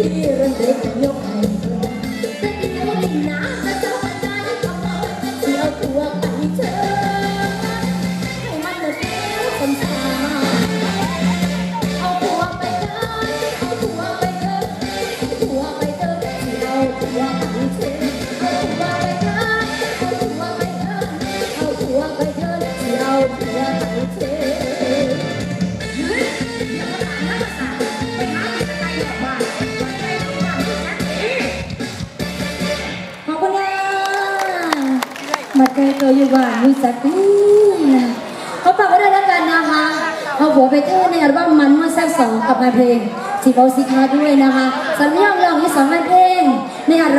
ที่เรื่องเล็กยกให้ มาเจอตัวอยู่บ้านมีสักทีเขาฝากไว้ด้วยแล้วกันนะคะเอาหัวไปเท่ในอัลบั้มมันเมื่อแซ่สองกับมาเพลงสีเบาสีคาด้วยนะคะสัญญาณลองที่สองมาเพลงในอัล